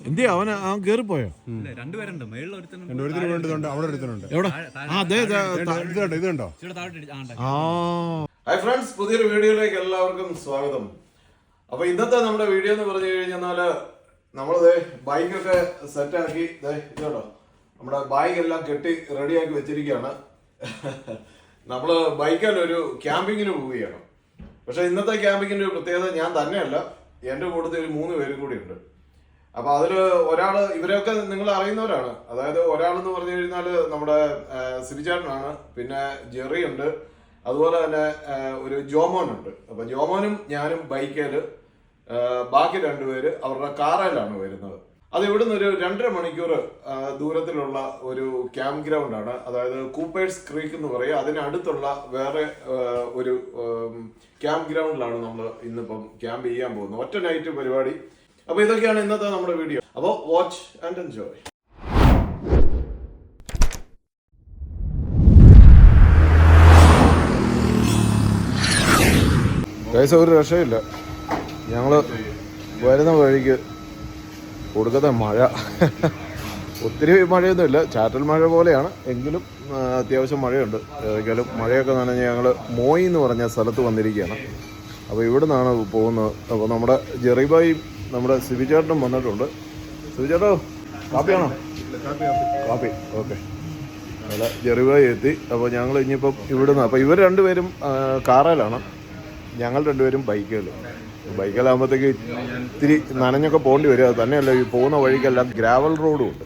എന്തി അവൻ അവൻ കേറിപ്പോയോ? രണ്ടുപേരുണ്ട്. മേളിൽ ഒരുത്തനും ഒരുത്തിന് വേണ്ടതുണ്ട് അവിടെ ഒരുത്തനുണ്ട്. എവിടെ? ആ അതെ ഇതുണ്ടോ ഇതുണ്ടോ ആ, ആ. ഹായ് ഫ്രണ്ട്സ് പുതിയൊരു വീഡിയോയിലേക്ക് എല്ലാവർക്കും സ്വാഗതം. അപ്പൊ ഇന്നത്തെ നമ്മുടെ വീഡിയോ എന്ന് പറഞ്ഞു കഴിഞ്ഞാൽ നമ്മളിത് ബൈക്കൊക്കെ സെറ്റാക്കി ആക്കി ഇതോട്ടോ നമ്മുടെ ബൈക്ക് എല്ലാം കെട്ടി റെഡിയാക്കി വെച്ചിരിക്കുകയാണ്. നമ്മൾ ബൈക്കിൽ ഒരു ക്യാമ്പിങ്ങിന് പോവുകയാണ്. പക്ഷെ ഇന്നത്തെ ക്യാമ്പിങ്ങിന്റെ ഒരു പ്രത്യേകത ഞാൻ തന്നെയല്ല. എന്റെ കൂട്ടത്തിൽ ഒരു മൂന്ന് പേരും കൂടിയുണ്ട് ഉണ്ട്. അപ്പൊ അതിൽ ഒരാൾ ഇവരെയൊക്കെ നിങ്ങൾ അറിയുന്നവരാണ്. അതായത് ഒരാളെന്ന് പറഞ്ഞു കഴിഞ്ഞാൽ നമ്മുടെ സിബിചാട്ടനാണ് പിന്നെ ജെറി ഉണ്ട് അതുപോലെ തന്നെ ഒരു ജോമോൻ ഉണ്ട് അപ്പൊ ജോമോനും ഞാനും ബൈക്കിൽ ബാക്കി രണ്ടുപേര് അവരുടെ കാറിലാണ് വരുന്നത്. അത് ഇവിടുന്ന് ഒരു രണ്ടര മണിക്കൂർ ദൂരത്തിലുള്ള ഒരു ക്യാമ്പ് ഗ്രൗണ്ട് ആണ് അതായത് കൂപ്പേഴ്സ് ക്രീക്ക് എന്ന് പറയും. അതിനടുത്തുള്ള വേറെ ഒരു ക്യാമ്പ് ഗ്രൗണ്ടിലാണ് നമ്മൾ ഇന്നിപ്പം ക്യാമ്പ് ചെയ്യാൻ പോകുന്നത്. ഒറ്റ നൈറ്റ് പരിപാടി. അപ്പൊ ഇതൊക്കെയാണ് ഇന്നത്തെ നമ്മുടെ വീഡിയോ. അപ്പോൾ വാച്ച് ആൻഡ് എൻജോയ് ഒരു ഞങ്ങൾ വഴിക്ക് മഴ. ഒത്തിരി ചാറ്റൽ മഴ പോലെയാണ്. എങ്കിലും മഴയുണ്ട്. മഴയൊക്കെ ഞങ്ങൾ മോയി എന്ന് പറഞ്ഞ വന്നിരിക്കുകയാണ്. അപ്പോൾ അപ്പോൾ നമ്മുടെ നമ്മുടെ സിബി ചേട്ടനും വന്നിട്ടുണ്ട്. സിബി ചേട്ടോ കാപ്പിയാണോ? കാപ്പി ഓക്കെ. അല്ല ജെറിവായി എത്തി. അപ്പോൾ ഞങ്ങൾ ഇനിയിപ്പം ഇവിടുന്ന് അപ്പോൾ ഇവർ രണ്ടുപേരും ആ, കാറയിലാണ് ഞങ്ങൾ രണ്ടുപേരും ബൈക്കുകൾ ബൈക്കിലാകുമ്പോഴത്തേക്ക് ഇത്തിരി നനഞ്ഞൊക്കെ പോകേണ്ടി വരും. അത് തന്നെയല്ല ഈ പോകുന്ന വഴിക്കെല്ലാം ഗ്രാവൽ റോഡും ഉണ്ട്.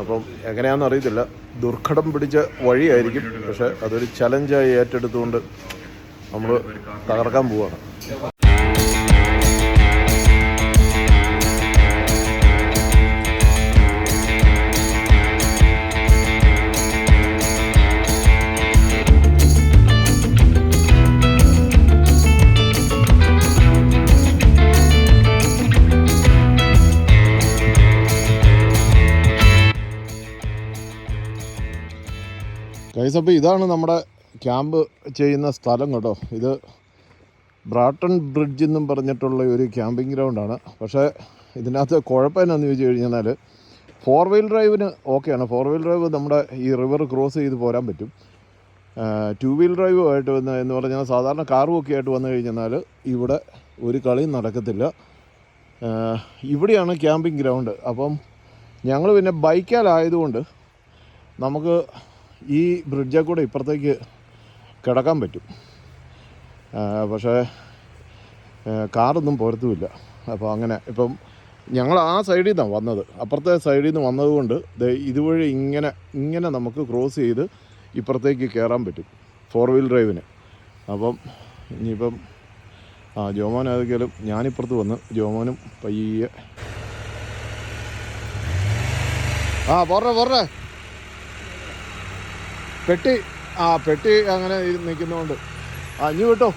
അപ്പം എങ്ങനെയാണെന്ന് അറിയത്തില്ല. ദുർഘടം പിടിച്ച വഴിയായിരിക്കും. പക്ഷെ അതൊരു ചലഞ്ചായി ഏറ്റെടുത്തുകൊണ്ട് നമ്മൾ തകർക്കാൻ പോവാണ്. ഗൈസ് അപ്പോൾ ഇതാണ് നമ്മുടെ ക്യാമ്പ് ചെയ്യുന്ന സ്ഥലം കേട്ടോ. ഇത് ബ്രാട്ടൺ ബ്രിഡ്ജ് എന്നും പറഞ്ഞിട്ടുള്ള ഒരു ക്യാമ്പിംഗ് ഗ്രൗണ്ടാണ് പക്ഷേ ഇതിനകത്ത് കുഴപ്പം എന്നാന്ന് ചോദിച്ചു കഴിഞ്ഞാൽ ഫോർ വീൽ ഡ്രൈവിന് ഓക്കെയാണ് ഫോർ വീൽ ഡ്രൈവ് നമ്മുടെ ഈ റിവർ ക്രോസ് ചെയ്ത് പോരാൻ പറ്റും. ടു വീൽ ഡ്രൈവുമായിട്ട് വന്ന് എന്ന് പറഞ്ഞാൽ സാധാരണ കാറും ഒക്കെ ആയിട്ട് വന്നു കഴിഞ്ഞാൽ ഇവിടെ ഒരു കളിയും നടക്കത്തില്ല. ഇവിടെയാണ് ക്യാമ്പിംഗ് ഗ്രൗണ്ട്. അപ്പം ഞങ്ങൾ പിന്നെ ബൈക്കാലായതുകൊണ്ട് നമുക്ക് ഈ ബ്രിഡ്ജിൽ കൂടെ ഇപ്പുറത്തേക്ക് കിടക്കാൻ പറ്റും. പക്ഷേ കാറൊന്നും പോരത്തുമില്ല. അപ്പോൾ അങ്ങനെ ഇപ്പം ഞങ്ങൾ ആ സൈഡിൽ നിന്നാണ് വന്നത്. അപ്പുറത്തെ സൈഡിൽ നിന്ന് വന്നതുകൊണ്ട് ഇതുവഴി ഇങ്ങനെ ഇങ്ങനെ നമുക്ക് ക്രോസ് ചെയ്ത് ഇപ്പുറത്തേക്ക് കയറാൻ പറ്റും. ഫോർ വീൽ ഡ്രൈവിന് അപ്പം ഇനിയിപ്പം ആ ജോമോൻ ഏതൊക്കെയാലും ഞാനിപ്പുറത്ത് വന്ന് ജോമോനും പയ്യെ ആ പോറേ പോറേ പെട്ടി ആ പെട്ടി അങ്ങനെ നിൽക്കുന്നതുകൊണ്ട് ആ ഇനി കിട്ടോ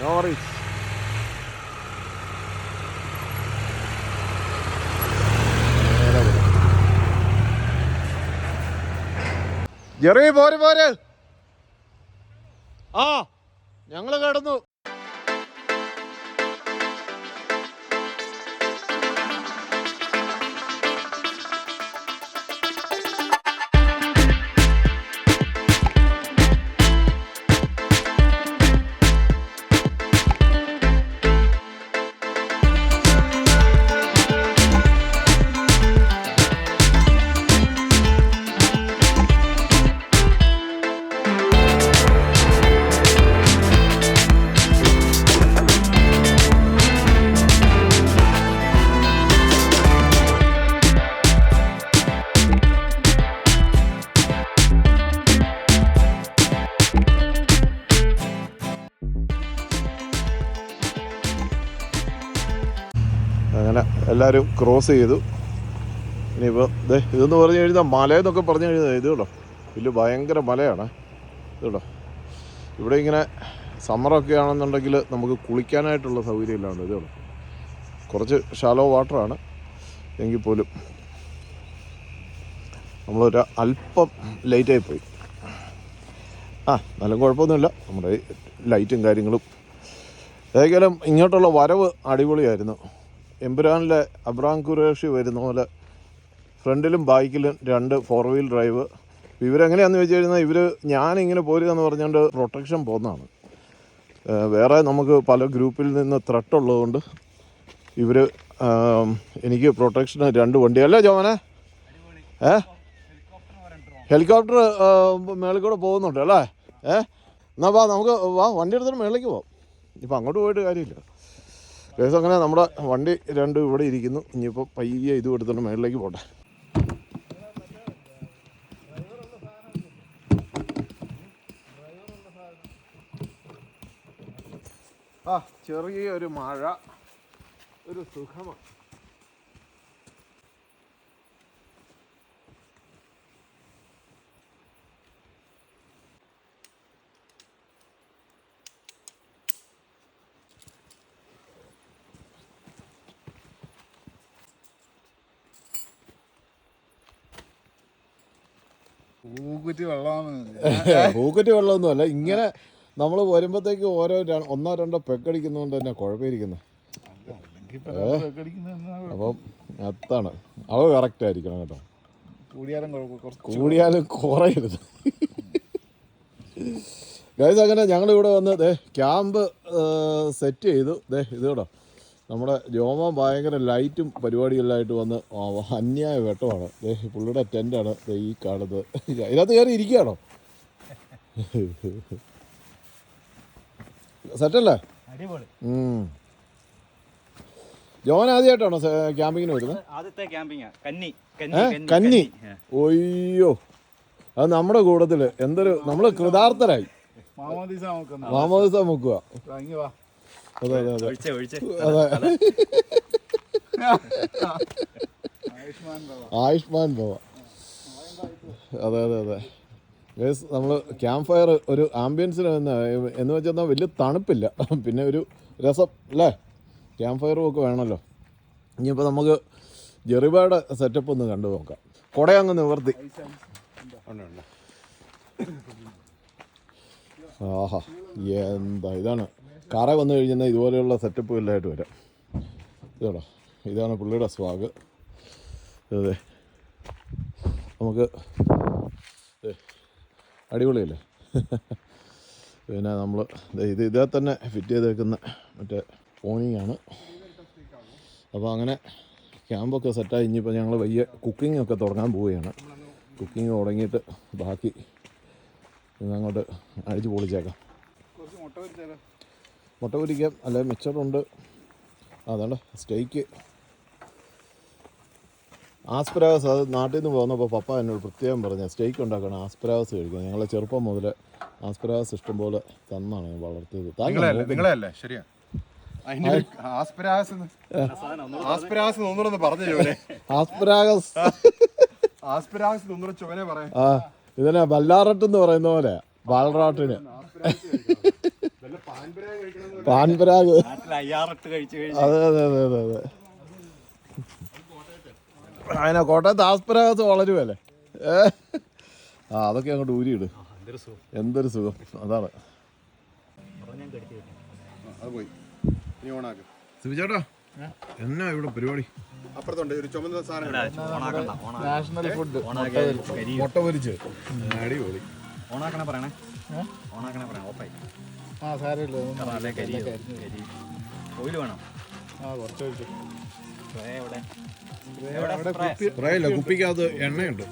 നോ വറീസ് ജെറി പോര് പോര്. ആ ഞങ്ങൾ കിടന്നു. എല്ലാവരും ക്രോസ് ചെയ്തു. ഇനിയിപ്പോൾ ദേ ഇതെന്ന് പറഞ്ഞു കഴിഞ്ഞാൽ മലയെന്നൊക്കെ പറഞ്ഞു കഴിഞ്ഞാൽ ഇത് കേട്ടോ വലിയ ഭയങ്കര മലയാണ്. ഇത് കേട്ടോ ഇവിടെ ഇങ്ങനെ സമ്മറൊക്കെ ആണെന്നുണ്ടെങ്കിൽ നമുക്ക് കുളിക്കാനായിട്ടുള്ള സൗകര്യം ഇല്ലാണ്ട് ഇത് കേട്ടോ കുറച്ച് ഷാലോ വാട്ടറാണ് എങ്കിൽ പോലും നമ്മളൊരു അല്പം ലേറ്റായി പോയി. ആ നല്ല കുഴപ്പമൊന്നുമില്ല. നമ്മുടെ ലൈറ്റും കാര്യങ്ങളും ഏതായാലും ഇങ്ങോട്ടുള്ള വരവ് അടിപൊളിയായിരുന്നു. എമ്പുരാനിലെ അബ്രാം ഖുറേഷി വരുന്ന പോലെ ഫ്രണ്ടിലും ബാക്കിലും രണ്ട് ഫോർ വീൽ ഡ്രൈവ് ഇവരെങ്ങനെയാണെന്ന് വെച്ച് കഴിഞ്ഞാൽ ഇവർ ഞാനിങ്ങനെ പോരുക എന്ന് പറഞ്ഞുകൊണ്ട് പ്രൊട്ടക്ഷൻ പോകുന്നതാണ് വേറെ നമുക്ക് പല ഗ്രൂപ്പിൽ നിന്ന് ത്രട്ട് ഉള്ളതുകൊണ്ട് ഇവർ എനിക്ക് പ്രൊട്ടക്ഷന് രണ്ട് വണ്ടി. അല്ലേ ജോമനെ? ഏ? ഹെലികോപ്റ്റർ മേളിൽ കൂടെ പോകുന്നുണ്ട് അല്ലേ? ഏ? എന്നാ വാ നമുക്ക് വാ വണ്ടി എടുത്തിട്ട് മേളിലേക്ക് പോവാം. ഇപ്പം അങ്ങോട്ട് പോയിട്ട് കാര്യമില്ല. കേസ് അങ്ങനെ നമ്മുടെ വണ്ടി രണ്ടും ഇവിടെ ഇരിക്കുന്നു. ഇനിയിപ്പോൾ പയ്യെ ഇത് കൊടുത്തിട്ട് മേളിലേക്ക് പോട്ടെ. ആ ചെറിയ ഒരു മഴ. ഒരു സുഖമാണ് പൂക്കുറ്റി വെള്ളമൊന്നും അല്ല വെള്ളമൊന്നുമല്ല. ഇങ്ങനെ നമ്മൾ വരുമ്പോഴത്തേക്ക് ഓരോ ഒന്നോ രണ്ടോ പെക്കടിക്കുന്നതുകൊണ്ട് തന്നെ കുഴപ്പമിരിക്കുന്നത് അപ്പം എത്താണ് അവ കറക്റ്റ് ആയിരിക്കണം കേട്ടോ. കൂടിയാലും കുറയരുത്. ഗൈസ് അങ്ങനെ ഞങ്ങളിവിടെ വന്ന് ദേ ക്യാമ്പ് സെറ്റ് ചെയ്തു. ദേ ഇത് കേട്ടോ നമ്മുടെ രോമം ഭയങ്കര ലൈറ്റും പരിപാടിയെല്ലാമായിട്ട് വന്ന് അന്യായ വെട്ടമാണ്. ദേ പുള്ളിയുടെ ടെന്റാണ് ദേ ഈ കാണുന്നത്. അതിനകത്ത് കയറി ഇരിക്കുകയാണോ? സെറ്റല്ലേ. ജോൻ ആദ്യമായിട്ടാണോ ക്യാമ്പിങ്ങിന് വരുന്നത്? ആദ്യത്തെ കന്നി? കന്നി ഒയ്യോ അത് നമ്മുടെ കൂട്ടത്തിൽ എന്തൊരു നമ്മൾ കൃതാർത്ഥരായി. മാമോദീസ മുക്കുക അതെ അതെ അതെ. ഒഴിച്ചേ ഒഴിച്ചേ. അതെ. ആയുഷ്മാൻ ഭവ. അതെ അതെ അതെ. ഗൈസ് നമ്മൾ ക്യാമ്പ് ഫയർ ഒരു ആംബിയൻസിന് എന്ന് എന്ന് വെച്ചാൽ വലിയ തണുപ്പില്ല. പിന്നെ ഒരു രസം അല്ലേ? ക്യാമ്പ് ഫയറും ഒക്കെ വേണമല്ലോ ഇനിയിപ്പോൾ നമുക്ക് ജെറിബയുടെ സെറ്റപ്പ് ഒന്ന് കണ്ടു നോക്കാം. കുടയങ്ങ് നിവർത്തി. ഉണ്ട് ഉണ്ട്? ആഹാ എന്താ ഇതാണ്? കാറ വന്നു കഴിഞ്ഞാൽ ഇതുപോലെയുള്ള സെറ്റപ്പ് എല്ലായിട്ട് വരാം. ഇതാണോ ഇതാണ് പുള്ളിയുടെ സ്വാഗ് അതെ. നമുക്ക് അടിപൊളിയല്ലേ? പിന്നെ നമ്മൾ ഇത് ഇതേ തന്നെ ഫിറ്റ് ചെയ്തേക്കുന്ന മറ്റേ ഫോണിങ്ങാണ് അപ്പോൾ അങ്ങനെ ക്യാമ്പൊക്കെ സെറ്റായി ഇനിയിപ്പോൾ ഞങ്ങൾ വലിയ കുക്കിംഗ് ഒക്കെ തുടങ്ങാൻ പോവുകയാണ്. കുക്കിംഗ് തുടങ്ങിയിട്ട് ബാക്കി അങ്ങോട്ട് അടിച്ച് പൊളിച്ചേക്കാം. കുറച്ച് മുട്ട പൊരിക്കാം. അല്ലെ മിച്ചറുണ്ട് അതാണ് സ്റ്റേക്ക് ആസ്പരാഗസ് അത് നാട്ടിൽ നിന്ന് പോകുന്നപ്പോൾ പപ്പ എന്നോട് പ്രത്യേകം പറഞ്ഞ സ്റ്റേക്ക് ഉണ്ടാക്കണം ആസ്പരാഗസ് കഴിക്കണം. ഞങ്ങളെ ചെറുപ്പം മുതൽ ആസ്പരാഗസ് ഇഷ്ടം പോലെ തന്നാണ് ഞാൻ വളർത്തിയത്. താങ്കൾ നിങ്ങളെ നിങ്ങളെ അല്ലേ? ശരിയാ. ആസ്പരാസ് ഒന്നുകൂടെ പറഞ്ഞു ആസ്പരാഗസ്. പറയാം. ആ. ഇതിനെ ബല്ലാറട്ട് എന്ന് പറയുന്ന പോലെ. ബാലറാട്ടിന് പാൻപരാഗ്. അതെ അതെ അതെ അതെ അതെ. അതിനാ കോട്ടയത്ത് ആസ്പരാഗത്ത് വളരുമല്ലേ ഏ? ആ അതൊക്കെ അങ്ങോട്ട് ഊരിയിട്. എന്തൊരു സുഖം. എന്തൊരു സുഖം അതാണ് സിബിച്ചേട്ടാ എന്നാ ഇവിടെ പരിപാടി? അപ്പുറത്തുണ്ട് ഒരു ചുമന്ന സാധനം നാഷണൽ ഫുഡ്. ഓണാക്കി കരി മുട്ട പൊരിച്ച്. അടിപൊളി. ഓണാക്കണ പറയണേ? ഓണാക്കണ പറയണേ ഓപ്പായി ആ സാരമില്ല ഓയിൽ വേണം? ആ കുറച്ച് ഒഴിച്ചു. കുപ്പിക്കകത്ത് എണ്ണയുണ്ട്.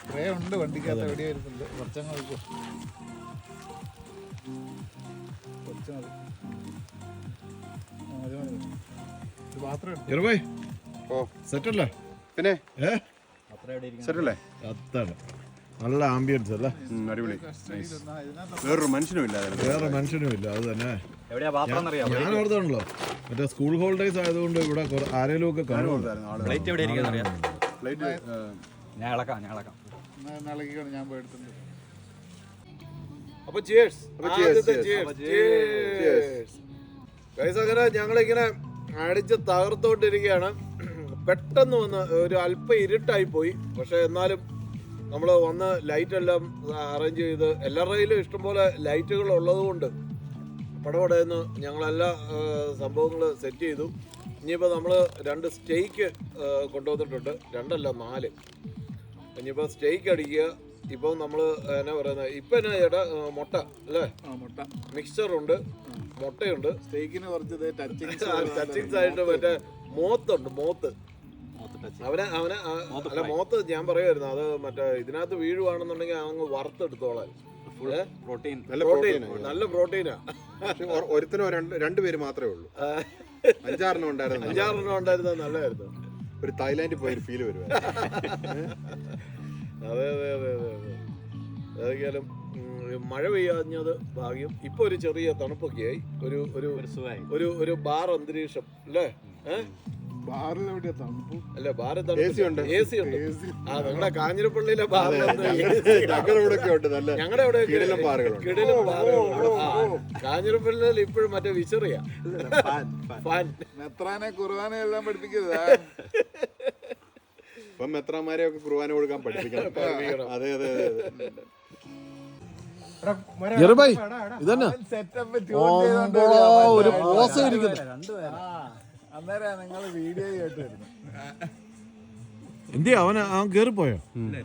സ്പ്രേ ഉണ്ട് വണ്ടിക്കകത്ത് എവിടെ വരുന്നുണ്ട് കുറച്ചങ്ങ് ഒഴിച്ചു. കുറച്ച് മതി. ആ, ഓ. സെറ്റല്ലേ? പിന്നെ? സെറ്റല്ലേ? അതാണ്. നല്ല ആംബിയൻസ് അല്ലേ? അടിപൊളി. വേറൊരു മനുഷ്യനും ഇല്ല വേറെ മനുഷ്യനും ഇല്ല അത് തന്നെ. ഞാൻ ഓർത്താണല്ലോ മറ്റേ സ്കൂൾ ഹോളിഡേസ് ആയതുകൊണ്ട് ഇവിടെ ആരെങ്കിലും ആരേലും ഒക്കെ കാണുമല്ലോ. ഞങ്ങളിങ്ങനെ അടിച്ച് തകർത്തോണ്ടിരിക്കുകയാണ്. പെട്ടെന്ന് വന്ന് ഒരു അല്പം ഇരുട്ടായി പോയി. പക്ഷെ എന്നാലും നമ്മൾ വന്ന് ലൈറ്റ് എല്ലാം അറേഞ്ച് ചെയ്ത് എല്ലാവരുടെയിലും ഇഷ്ടംപോലെ ലൈറ്റുകൾ ഉള്ളത് കൊണ്ട് പടപടയെന്ന് ഞങ്ങളെല്ലാ സംഭവങ്ങൾ സെറ്റ് ചെയ്തു. ഇനിയിപ്പോൾ നമ്മൾ രണ്ട് സ്റ്റേക്ക് കൊണ്ടുവന്നിട്ടുണ്ട്. രണ്ടല്ല നാല്. ഇനിയിപ്പോൾ സ്റ്റേക്ക് അടിക്കുക. ഇപ്പം നമ്മൾ എന്നാ പറയുന്നത് ഇപ്പം എന്നാ ചേട്ടാ മുട്ട അല്ലേ? മുട്ട. മിക്സ്ചറുണ്ട് മുട്ടയുണ്ട്. സ്റ്റേക്കിന് കുറച്ച് ടച്ചിങ് ടച്ചിങ്സ് ആയിട്ട് മറ്റേ മോത്തുണ്ട് മോത്ത്. അവനെ അവനെ അല്ല മോത്ത് ഞാൻ പറയുമായിരുന്നു അത് മറ്റേ ഇതിനകത്ത് വീഴുവാണെന്നുണ്ടെങ്കിൽ അങ്ങ് വറുത്തെടുത്തോളാം? പ്രോട്ടീൻ. നല്ല പ്രോട്ടീൻ നല്ല പ്രോട്ടീനാ. ഒരുത്തനോ രണ്ട് രണ്ടുപേര് മാത്രമേ ഉള്ളൂ. അഞ്ചാറെണ്ണം ഉണ്ടായിരുന്നു. അഞ്ചാറെണ്ണം ഉണ്ടായിരുന്നത് നല്ലതായിരുന്നു. ഒരു തായ്ലാന്റിൽ പോയൊരു ഫീൽ വരുവാ അതെ അതെ അതെ അതെ അതെ. ഏതായാലും മഴ പെയ്യാഞ്ഞത് ഭാഗ്യം. ഇപ്പൊ ഒരു ചെറിയ തണുപ്പൊക്കെ ആയി ഒരു ഒരു ഒരു ഒരു ബാർ അന്തരീക്ഷം അല്ലേ? ഏഹ് തണുപ്പ്. അല്ല ഉണ്ട്. എ സി ഉണ്ട്. ആ നിങ്ങളുടെ കാഞ്ഞിരപ്പള്ളിയിലെ ബാറിലുണ്ട് ഞങ്ങളുടെ ഉണ്ട്. നല്ല ഞങ്ങളുടെ ഇവിടെ ബാറുകളുണ്ട്. ബാറുകളുണ്ട്. കാഞ്ഞിരപ്പള്ളിയിൽ ഇപ്പോഴും മറ്റേ വിശറിയ. ഫാൻ മെത്രാനെ കുർബാന എല്ലാം പഠിപ്പിക്കുന്നത് ഇപ്പം മെത്രാന്മാരെ ഒക്കെ കുർബാന കൊടുക്കാൻ പഠിപ്പിക്കണം. അതെ അതെ അതെ ഒരു പോസ് ഇരിക്കുന്നു. അന്നേരം നിങ്ങൾ വീഡിയോ കേട്ട് വരുന്നു എന്തിയാ അവന് അവൻ കേറിപ്പോയോ?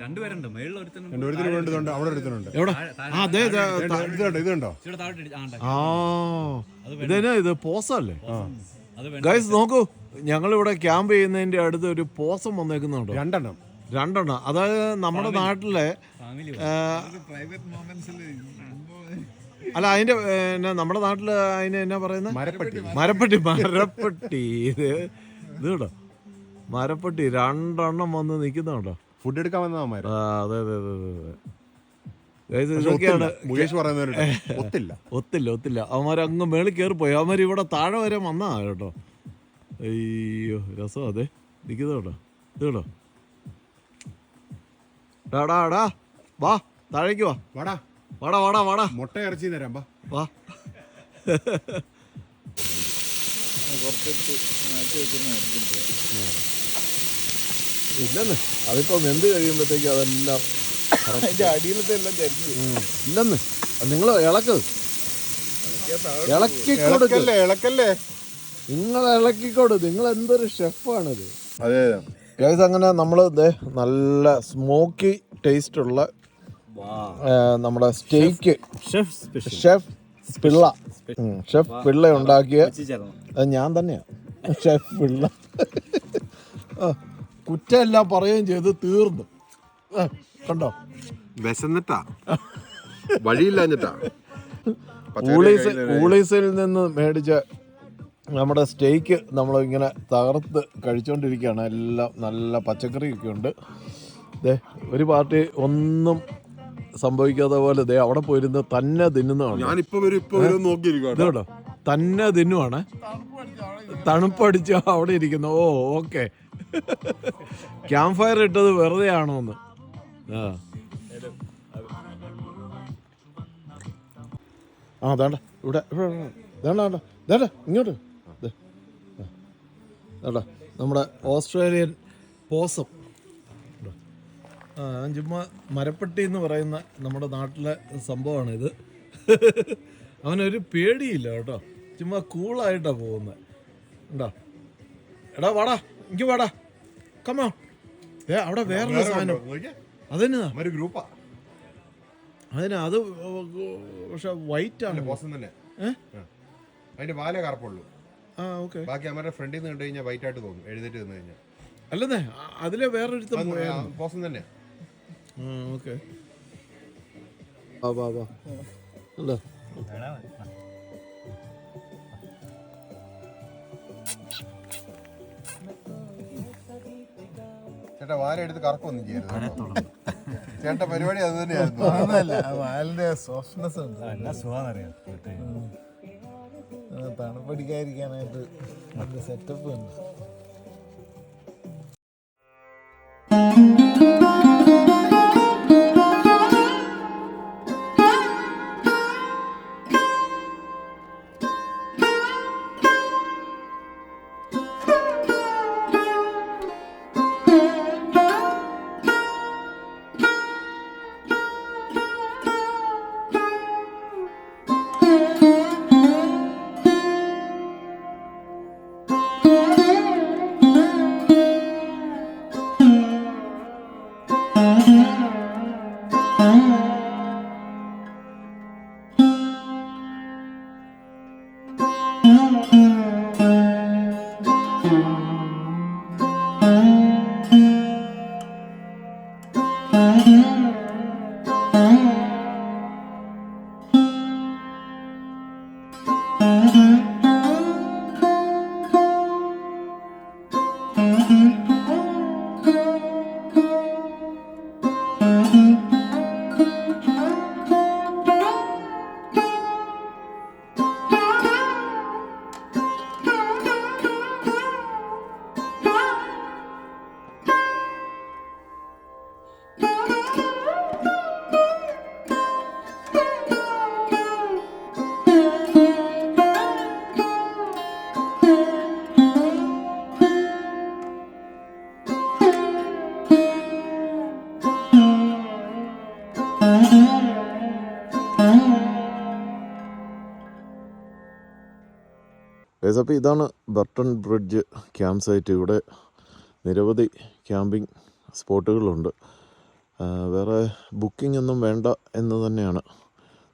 രണ്ടുപേരുണ്ട്. മേളിൽ ഒരുത്തനും രണ്ടുപേരത്തിന് വേണ്ടതുണ്ട് അവിടെ എടുത്തിട്ടുണ്ട് എവിടെ? ആ അതെ അതെ ഇതുണ്ടോ? ഇതുണ്ടോ ആ, ഇതെന്നാ ഇത് പോസല്ലേ. ഗൈസ് നോക്കൂ. ഞങ്ങളിവിടെ ക്യാമ്പ് ചെയ്യുന്നതിന്റെ അടുത്ത് ഒരു പോസം വന്നേക്കുന്നുണ്ടോ? രണ്ടെണ്ണം. രണ്ടെണ്ണം. അതായത് നമ്മുടെ നാട്ടിലെ അല്ല അതിന്റെ എന്നാ നമ്മുടെ നാട്ടിൽ അതിന് എന്നാ പറയുന്നത് മരപ്പെട്ടി. മരപ്പെട്ടി മരപ്പെട്ടി. ഇത് ഇത് കേട്ടോ മരപ്പെട്ടി രണ്ടെണ്ണം വന്ന് നിൽക്കുന്നുണ്ടോ? ഫുഡ് എടുക്കാൻ വന്ന ആ അതെ അതെ അതെ അതെ അതെ. Guys, ഇതൊക്കെയാണ് മുകേഷ് പറയുന്നവരുണ്ട്. ഒത്തില്ല. ഒത്തില്ല ഒത്തില്ല. അവന്മാർ അങ്ങ് മേളിൽ കയറിപ്പോയി. അവന്മാർ ഇവിടെ താഴെ വരെ വന്നാ കേട്ടോ. അയ്യോ രസം അതെ. നിൽക്കുന്ന കേട്ടോ ഇത് കേട്ടോ വാ താഴേക്ക് വാ. വാടാ. വാടാ വാടാ വാടാ. മുട്ട ഇറച്ചി തരാം ബാ വാ. ഇല്ലെന്ന്. അതിപ്പോ വെന്ത് കഴിയുമ്പോഴത്തേക്ക് അതെല്ലാം അതിന്റെ അടിയിലത്തെ എല്ലാം കരിഞ്ഞു. ഇല്ലെന്ന്. നിങ്ങൾ ഇളക്ക്. ഇളക്കി കൊടുക്കല്ലേ ഇളക്കല്ലേ നിങ്ങൾ ഇളക്കിക്കോട് നിങ്ങൾ എന്തൊരു ഷെഫാണിത് അതെ. അങ്ങനെ നമ്മൾ ഇത് നല്ല സ്മോക്കി ടേസ്റ്റ് ഉള്ള നമ്മുടെ steak. Chef Pillai. Chef Pillai ഉണ്ടാക്കിയ അത് ഞാൻ തന്നെയാ. ഷെഫ് പിള്ള. കുറ്റമെല്ലാം പറയുകയും ചെയ്ത് തീർന്നു. കണ്ടോ? വിശന്നിട്ടാ. വഴിയില്ലാഞ്ഞിട്ടാ. ഊളീസ് ഊളീസിൽ നിന്ന് മേടിച്ച നമ്മുടെ സ്റ്റേക്ക് നമ്മൾ ഇങ്ങനെ തകർത്ത് കഴിച്ചുകൊണ്ടിരിക്കുകയാണ് എല്ലാം നല്ല പച്ചക്കറിയൊക്കെ ഉണ്ട്. ദേ ഒരു പാർട്ടി ഒന്നും സംഭവിക്കാത്ത പോലെ ദേ അവിടെ പോയിരുന്ന തന്നെ തിന്നുന്നതാണ്. ഞാനിപ്പോ വരും ഇപ്പൊ വരും ഇത് നോക്കിയിരിക്കും കേട്ടോ തന്നെ തിന്നുവാണ്. തണുപ്പടിച്ച് അവിടെ ഇരിക്കുന്നു. ഓ ഓക്കെ. ക്യാമ്പ് ഫയർ ഇട്ടത് വെറുതെ ആണോ എന്ന് ആ ആ ഇവിടെ ഇവിടെ വേണ്ട വേണ്ട വേണ്ട ഇങ്ങോട്ട്. നമ്മുടെ ഓസ്ട്രേലിയൻ പോസം. ചുമ്മാ മരപ്പെട്ടി എന്ന് പറയുന്ന നമ്മുടെ നാട്ടിലെ സംഭവമാണ് ഇത് അവനൊരു പേടിയില്ല കേട്ടോ. ചുമ്മാ കൂളായിട്ടാണ് പോകുന്നത് ഉണ്ടോ എടാ വാടാ എനിക്ക് വാടാ. കമ്മാ ഏ അവിടെ വേറൊരു സാധനം. അതെന്നാ? ഗ്രൂപ്പാ. അതിന് അത് പക്ഷെ വൈറ്റ് ആണ്. അതിന്റെ വാല കറുപ്പുള്ളൂ. ആ ഓക്കെ. ബാക്കി അവരുടെ ഫ്രണ്ടിൽ നിന്ന് കണ്ടു കഴിഞ്ഞാൽ വൈറ്റ് ആയിട്ട് തോന്നും. എഴുതിട്ട് നിന്ന് കഴിഞ്ഞാൽ. അല്ലെന്നേ അതിലെ വേറൊരു പോയായിരുന്നു. ബോസം തന്നെ. ഓക്കെ വാ വാ വാ ചേട്ടാ വാല എടുത്ത് കറക്കൊന്നും ചെയ്യരുത് ചേട്ടാ പരിപാടി അത് തന്നെയായിരുന്നു. വാലിന്റെ സോഫ്റ്റ്നെസ് ഉണ്ട്. തണുപ്പടിക്കാതിരിക്കാനായിട്ട് സെറ്റപ്പ് ഉണ്ട്. ഗൈസ് അപ്പോൾ ഇതാണ് ബർട്ടൺ ബ്രിഡ്ജ് ക്യാമ്പ് സൈറ്റ് ഇവിടെ നിരവധി ക്യാമ്പിംഗ് സ്പോട്ടുകളുണ്ട് വേറെ ബുക്കിംഗ് ഒന്നും വേണ്ട എന്ന് തന്നെയാണ്.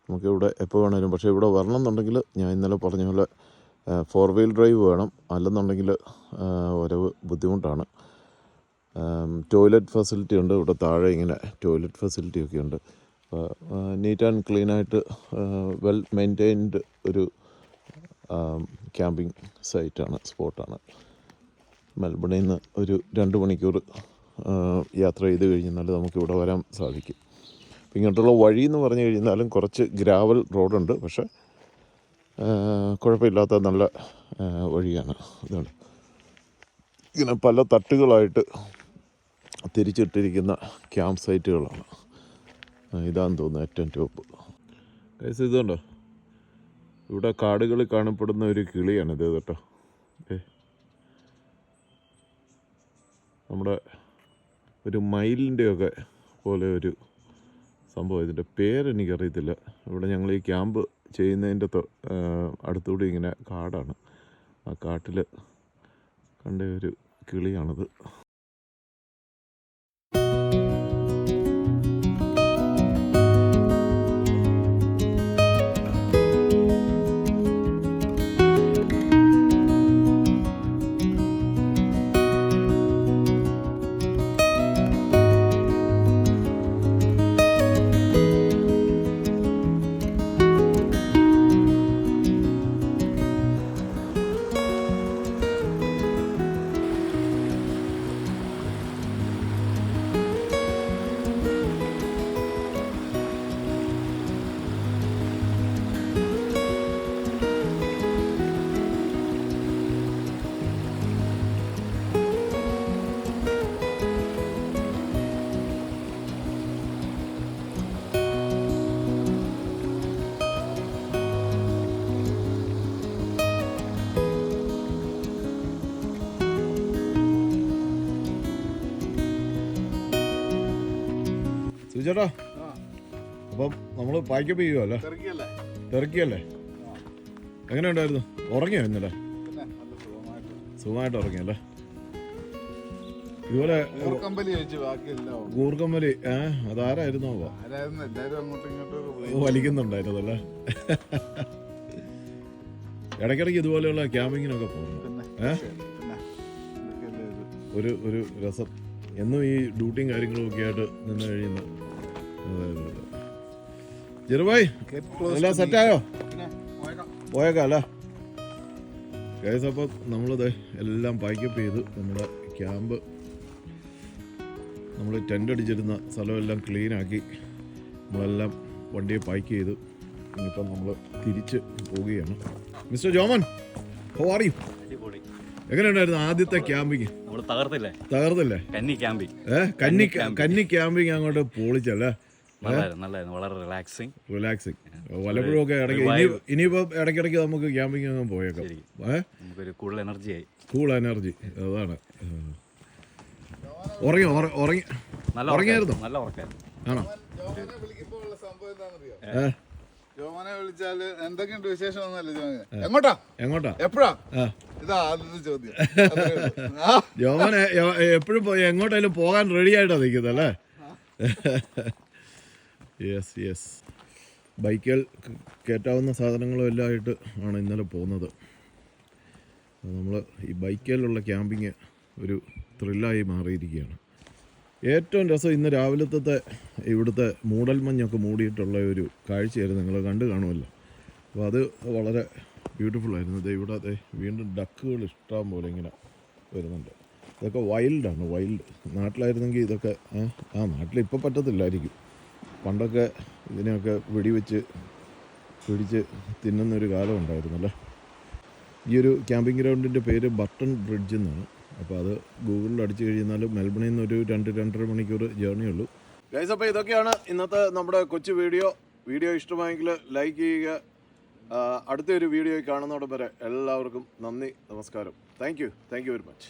നമുക്കിവിടെ എപ്പോൾ വേണേലും പക്ഷേ ഇവിടെ വരണം എന്നുണ്ടെങ്കിൽ ഞാൻ ഇന്നലെ പറഞ്ഞ പോലെ ഫോർ വീൽ ഡ്രൈവ് വേണം. അല്ലെന്നുണ്ടെങ്കിൽ വരവ് ബുദ്ധിമുട്ടാണ്. ടോയ്ലറ്റ് ഫെസിലിറ്റി ഉണ്ട്. ഇവിടെ താഴെ ഇങ്ങനെ ടോയ്ലറ്റ് ഫെസിലിറ്റി ഒക്കെ ഉണ്ട്. നീറ്റ് ആൻഡ് ക്ലീനായിട്ട് വെൽ മെയിന്റെയിൻഡ് ഒരു ക്യാമ്പിംഗ് സൈറ്റാണ് സ്പോട്ടാണ്. മെൽബണിൽ നിന്ന് ഒരു രണ്ട് മണിക്കൂർ യാത്ര ചെയ്ത് കഴിഞ്ഞാൽ നമുക്കിവിടെ വരാൻ സാധിക്കും. അപ്പം ഇങ്ങോട്ടുള്ള വഴി എന്ന് പറഞ്ഞു കഴിഞ്ഞാലും കുറച്ച് ഗ്രാവൽ റോഡുണ്ട് പക്ഷേ കുഴപ്പമില്ലാത്ത നല്ല വഴിയാണ് ഇതാണ്. ഇങ്ങനെ പല തട്ടുകളായിട്ട് തിരിച്ചിട്ടിരിക്കുന്ന ക്യാമ്പ് സൈറ്റുകളാണ്. ഇതാണെന്ന് തോന്നുന്നു ഏറ്റവും ടോപ്പ്. ഇതുണ്ടോ? ഇവിടെ കാടുകളിൽ കാണപ്പെടുന്ന ഒരു കിളിയാണ് ഇത് കേട്ടോ. ഏ. നമ്മുടെ ഒരു മയിലിന്റെയൊക്കെ പോലെ ഒരു സംഭവം. ഇതിന്റെ പേരെനിക്കറിയത്തില്ല ഇവിടെ ഞങ്ങൾ ഈ ക്യാമ്പ് ചെയ്യുന്നതിന്റെ അടുത്തുകൂടി ഇങ്ങനെ കാടാണ്. ആ കാട്ടിൽ കണ്ട ഒരു കിളിയാണിത്. സുചേട്ടാ അപ്പം നമ്മൾ പായ്ക്കപ്പ് ചെയ്യുമല്ലേ തിരക്കിയല്ലേ എങ്ങനെ ഉണ്ടായിരുന്നു ഉറങ്ങിയോ ഇന്നലെ? സുഖമായിട്ട്. ഉറങ്ങിയല്ലേ ഇതുപോലെ കൂർക്കമ്പലി ഏ അതാരായിരുന്നു വലിക്കുന്നുണ്ടായിരുന്നല്ലേ ഇടയ്ക്കിടയ്ക്ക് ഇതുപോലെയുള്ള ക്യാമ്പിങ്ങിനൊക്കെ പോകുന്നു. ഏ? ഒരു ഒരു രസം. എന്നും ഈ ഡ്യൂട്ടിയും കാര്യങ്ങളും ഒക്കെ ആയിട്ട് നിന്ന് കഴിയുന്ന. ചെറുബായ് എല്ലാം. സെറ്റായോ പോയേക്കാം. അല്ലേ? കേസ് അപ്പോൾ നമ്മളിത് എല്ലാം പാക്കപ്പ് ചെയ്ത് നമ്മുടെ ക്യാമ്പ് നമ്മൾ ടെന്റ് അടിച്ചിരുന്ന സ്ഥലമെല്ലാം ക്ലീനാക്കി നമ്മളെല്ലാം വണ്ടിയെ പാക്ക് ചെയ്തു ഇനിയിപ്പം നമ്മൾ തിരിച്ച് പോവുകയാണ്. മിസ്റ്റർ ജോമൻ ഹോ ആർ യു എങ്ങനെയുണ്ടായിരുന്നു ആദ്യത്തെ ക്യാമ്പിങ് തകർത്തില്ലേ? തകർത്തില്ലേ? കന്നി ക്യാമ്പിങ് ഏഹ് കന്നി കന്നി ക്യാമ്പിങ് അങ്ങോട്ട് പൊളിച്ചല്ലേ? നല്ലായിരുന്നു നല്ലായിരുന്നു. വളരെ റിലാക്സിങ് റിലാക്സിങ് വല്ലപ്പോഴും ഒക്കെ ഇടയ്ക്ക് ഇനി ഇനിയിപ്പോൾ ഇടയ്ക്കിടയ്ക്ക് നമുക്ക് ക്യാമ്പിംഗ് ഒന്നും പോയേക്കാം. നമുക്കൊരു കൂടുതൽ എനർജി ആയി. കൂൾ എനർജി അതാണ്. ഉറങ്ങി ഉറ- ഉറങ്ങി. നല്ല ഉറങ്ങിയായിരുന്നോ? നല്ല ഉറക്കായിരുന്നു. ആണോ? ജോമോനെ സംഭവം എന്താണെന്നറിയോ? ഏ? ജോമോനെ വിളിച്ചാൽ എന്തൊക്കെയുണ്ട് വിശേഷം ഒന്നല്ലേ ജോമോനെ? എങ്ങോട്ടാ? എങ്ങോട്ടാ? എപ്പോഴാ? ഇതാ ആദ്യത്തെ ചോദ്യം. ജോമനെ എപ്പോഴും പോയി എങ്ങോട്ടായാലും പോകാൻ റെഡി ആയിട്ടാ നിൽക്കുന്നത് അല്ലേ? യെസ് യെസ് ബൈക്കുകൾ കയറ്റാവുന്ന സാധനങ്ങളും എല്ലാം ആയിട്ട് ആണ് ഇന്നലെ പോകുന്നത്. നമ്മൾ ഈ ബൈക്കിലുള്ള ക്യാമ്പിങ് ഒരു ത്രില്ലായി മാറിയിരിക്കുകയാണ്. ഏറ്റവും രസം ഇന്ന് രാവിലത്തെ ഇവിടുത്തെ മൂടൽമഞ്ഞൊക്കെ മൂടിയിട്ടുള്ള ഒരു കാഴ്ചയായിരുന്നു. നിങ്ങൾ കണ്ടു കാണുമല്ലോ. അപ്പോൾ അത് വളരെ ബ്യൂട്ടിഫുൾ ആയിരുന്നു. ഇവിടെ അതെ വീണ്ടും ഡക്കുകൾ ഇഷ്ടം പോലെ ഇങ്ങനെ വരുന്നുണ്ട്. ഇതൊക്കെ വൈൽഡാണ് വൈൽഡ് നാട്ടിലായിരുന്നെങ്കിൽ ഇതൊക്കെ ആ നാട്ടിൽ ഇപ്പോൾ പറ്റത്തില്ലായിരിക്കും. പണ്ടൊക്കെ ഇതിനെയൊക്കെ വെടിവെച്ച് പിടിച്ച് തിന്നുന്നൊരു കാലം ഉണ്ടായിരുന്നല്ലോ? ഈ ഒരു ക്യാമ്പിംഗ് ഗ്രൗണ്ടിന്റെ പേര് ബട്ടൺ ബ്രിഡ്ജ് എന്നാണ്. അപ്പോൾ അത് ഗൂഗിളിൽ അടിച്ചു കഴിഞ്ഞാൽ മെൽബണിൽ നിന്ന് ഒരു രണ്ട് രണ്ടര മണിക്കൂർ ജേർണി ഉള്ളൂ. ഗൈസ് അപ്പോൾ ഇതൊക്കെയാണ് ഇന്നത്തെ നമ്മുടെ കൊച്ചു വീഡിയോ. വീഡിയോ ഇഷ്ടമായെങ്കിൽ ലൈക്ക് ചെയ്യുക. അടുത്തൊരു വീഡിയോ കാണുന്നതോടെ വരെ എല്ലാവർക്കും നന്ദി നമസ്കാരം. Thank you thank you very much